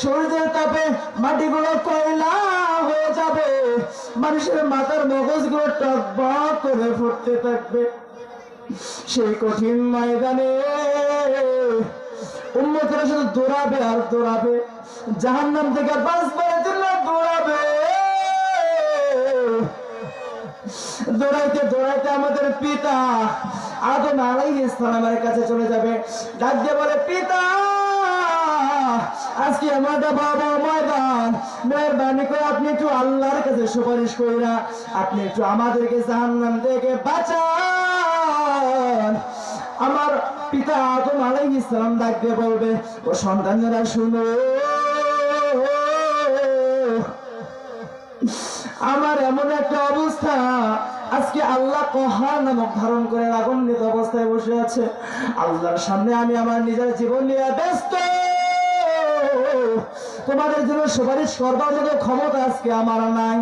সূর্যের তাপে মাটিগুলো কয়লা হয়ে যাবে। মানুষের মাথার মগজগুলো টকবক করে ফুটতে থাকবে। সেই কঠিন ময়দানে উন্মতেরা শুধু দৌড়াবে আর দৌড়াবে। জাহান্নাম থেকে বাঁচবার জন্য দৌড়াবে। দৌড়াইতে দৌড়াইতে আমাদের পিতা আদম আলাইহিস ইসলামের কাছে চলে যাবে। ডাক দিয়ে বলে, পিতা! আমাদের বাবা ময়দান। মেহরবানি করে আপনি একটু আল্লাহর কাছে সুপারিশ কইরা আপনি একটু আমাদেরকে জাহান্নাম থেকে বাঁচান। আমার পিতা আদম আলাইহিস সালাম ডাক দিয়ে বলবে, ও সন্তানেরা, শুনো। আমার এমন একটা অবস্থা, আজকে আল্লাহ কহার নামক ধারণ করে রাগান্বিত অবস্থায় বসে আছে। আল্লাহর সামনে আমি আমার নিজের জীবন নিয়ে ব্যস্ত। তোমাদের জন্য সুপারিশ করবার মতো ক্ষমতা আজকে আমার নাই।